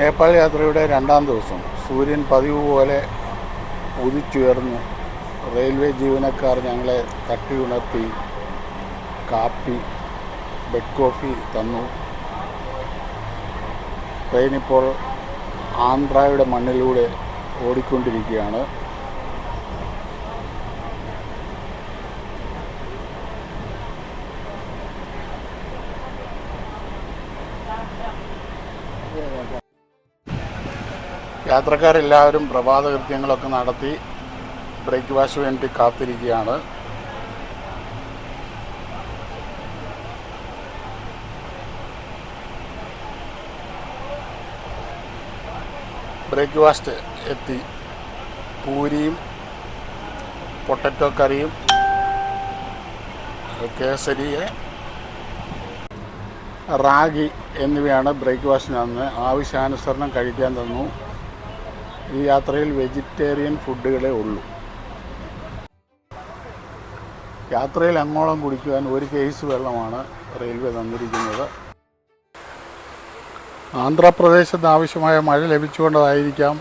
നേപ്പാൾ യാത്രയുടെ രണ്ടാം ദിവസം സൂര്യൻ പതിവ് പോലെ ഉദിച്ചുയർന്നു. റെയിൽവേ ജീവനക്കാർ ഞങ്ങളെ തട്ടി ഉണർത്തി കാപ്പി ബെഡ് കോഫി തന്നു. ട്രെയിനിപ്പോൾ ആന്ധ്രയുടെ മണ്ണിലൂടെ ഓടിക്കൊണ്ടിരിക്കുകയാണ്. യാത്രക്കാരെല്ലാവരും പ്രഭാത കൃത്യങ്ങളൊക്കെ നടത്തി ബ്രേക്ക്ഫാസ്റ്റ് വേണ്ടി കാത്തിരിക്കുകയാണ്. ബ്രേക്ക്ഫാസ്റ്റ് എത്തി. പൂരിയും പൊട്ടറ്റോ കറിയും കേസരിയെ റാഗി എന്നിവയാണ് ബ്രേക്ക്ഫാസ്റ്റിന് അന്ന് ആവശ്യാനുസരണം കഴിക്കാൻ തന്നു. ഈ യാത്രയിൽ വെജിറ്റേറിയൻ ഫുഡുകളേ ഉള്ളൂ. യാത്രയിൽ അങ്ങോളം കുടിക്കുവാൻ ഒരു കേസ് വെള്ളമാണ് റെയിൽവേ തന്നിരിക്കുന്നത്. ആന്ധ്രാപ്രദേശത്ത് ആവശ്യമായ മഴ ലഭിച്ചുകൊണ്ടതായിരിക്കാം.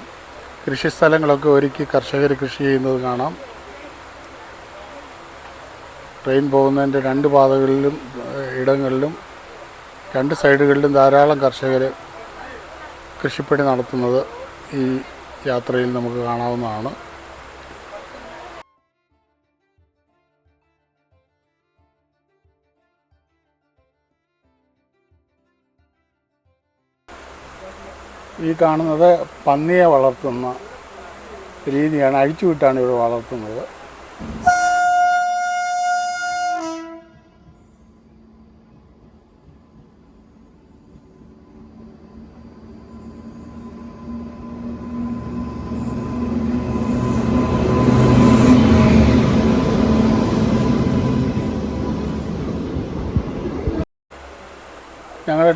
കൃഷിസ്ഥലങ്ങളൊക്കെ ഒരുക്കി കർഷകർ കൃഷി ചെയ്യുന്നത് കാണാം. ട്രെയിൻ പോകുന്നതിന്റെ രണ്ട് പാതകളിലും ഇടങ്ങളിലും രണ്ട് സൈഡുകളിലും ധാരാളം കർഷകർ കൃഷിപ്പണി നടത്തുന്നത് ഈ യാത്രയിൽ നമുക്ക് കാണാവുന്നതാണ്. ഈ കാണുന്നത് പന്നിയെ വളർത്തുന്ന രീതിയാണ് അഴിച്ചുവിട്ടാണ് ഇവിടെ വളർത്തുന്നത്.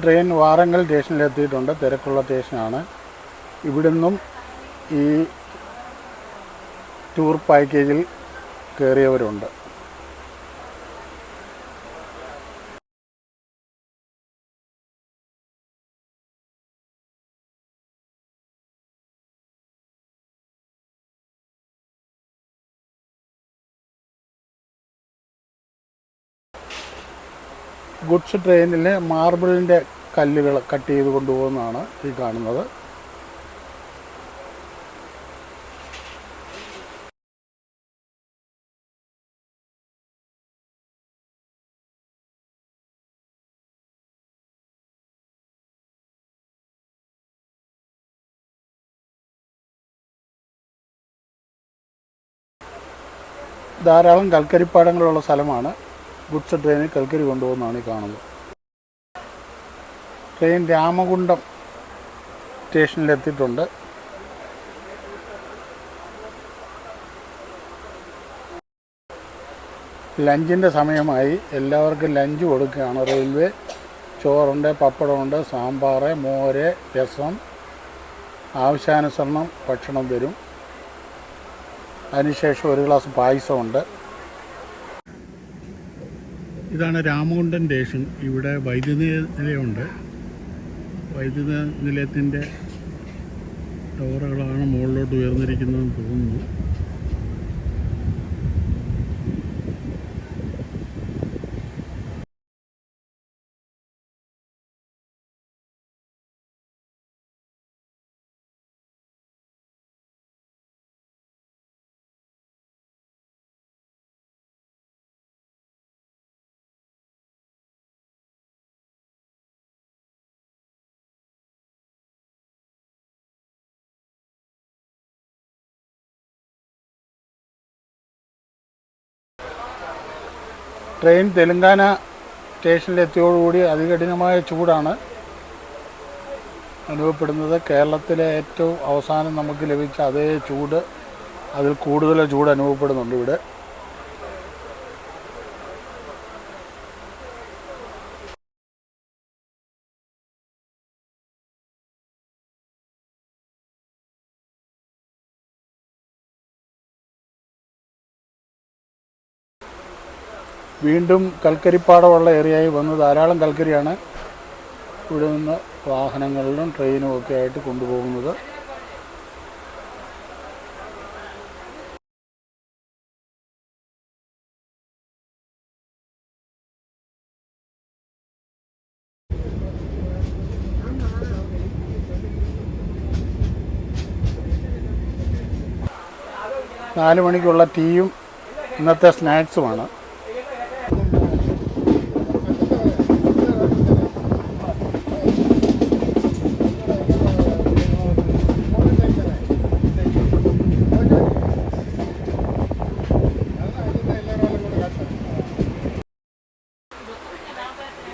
ട്രെയിൻ വാറങ്കൽ സ്റ്റേഷനിൽ എത്തിയിട്ടുണ്ട് തിരക്കുള്ള സ്റ്റേഷനാണ്. ഇവിടുന്നും ഈ ടൂർ പാക്കേജിൽ കയറിയവരുണ്ട് ഗുഡ്സ് ട്രെയിനിലെ മാർബിളിന്റെ കല്ലുകൾ കട്ട് ചെയ്ത് കൊണ്ടുപോകുന്നതാണ് ഈ കാണുന്നത്. ധാരാളം കൽക്കരിപ്പാടങ്ങളുള്ള സ്ഥലമാണ്. ഗുഡ്സ് ട്രെയിനിൽ കൽക്കരി കൊണ്ടുപോകുന്നതാണ് ഈ കാണുന്നത്. ട്രെയിൻ രാമകുണ്ടം സ്റ്റേഷനിലെത്തിയിട്ടുണ്ട്. ലഞ്ചിന്റെ സമയമായി എല്ലാവർക്കും ലഞ്ച് കൊടുക്കുകയാണ്. റെയിൽവേ ചോറുണ്ട് പപ്പടമുണ്ട് സാമ്പാർ മോര് രസം ആവശ്യാനുസരണം ഭക്ഷണം തരും അതിനുശേഷം ഒരു ഗ്ലാസ് പായസമുണ്ട്. ഇതാണ് രാമകുണ്ടൻ സ്റ്റേഷൻ. ഇവിടെ വൈദ്യുതി നിലയമുണ്ട്. വൈദ്യുത നിലയത്തിന്റെ ടവറുകളാണ് മുകളിലോട്ട് ഉയർന്നിരിക്കുന്നതെന്ന് തോന്നുന്നു. ട്രെയിൻ തെലുങ്കാന സ്റ്റേഷനിലെത്തിയോടുകൂടി അതികഠിനമായ ചൂടാണ് അനുഭവപ്പെടുന്നത്. കേരളത്തിലെ ഏറ്റവും അവസാനം നമുക്ക് ലഭിച്ച അതേ ചൂട് അതിൽ കൂടുതൽ ചൂട് അനുഭവപ്പെടുന്നുണ്ട് ഇവിടെ. വീണ്ടും കൽക്കരിപ്പാടമുള്ള ഏരിയയായി വന്ന് ധാരാളം കൽക്കരിയാണ്. ഇവിടെ നിന്ന് വാഹനങ്ങളിലും ട്രെയിനും ഒക്കെ ആയിട്ട് കൊണ്ടുപോകുന്നത്. നാല് മണിക്കുള്ള ടീയും ഇന്നത്തെ സ്നാക്സുമാണ്.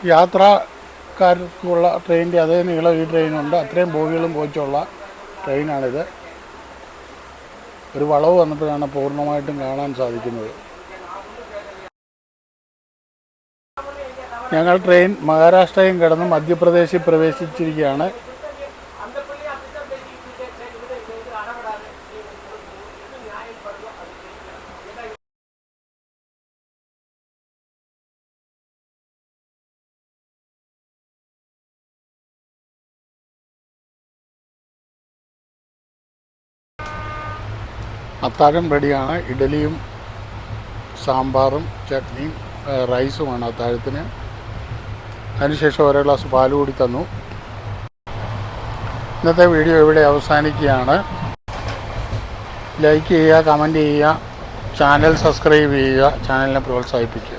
യാത്രക്കാർക്കുള്ള ട്രെയിനിന്റെ അതേ നീളം ഈ ട്രെയിനുണ്ട്. അത്രയും ബോഗികളും കോച്ചുള്ള ട്രെയിനാണിത്. ഒരു വളവ് വന്നപ്പോഴാണ് പൂർണമായിട്ടും കാണാൻ സാധിക്കുന്നത്. ഞങ്ങൾ ട്രെയിൻ മഹാരാഷ്ട്രയും കടന്ന് മധ്യപ്രദേശിൽ പ്രവേശിച്ചിരിക്കുകയാണ്. അത്താഴം റെഡിയാണ്. ഇഡലിയും സാമ്പാറും ചട്നിയും റൈസുമാണ് അത്താഴത്തിന്. അതിനുശേഷം ഓരോ ഗ്ലാസ് പാൽ കൂടി തന്നു. ഇന്നത്തെ വീഡിയോ ഇവിടെ അവസാനിക്കുകയാണ്. ലൈക്ക് ചെയ്യുക കമന്റ് ചെയ്യുക ചാനൽ സബ്സ്ക്രൈബ് ചെയ്യുക ചാനലിനെ പ്രോത്സാഹിപ്പിക്കുക.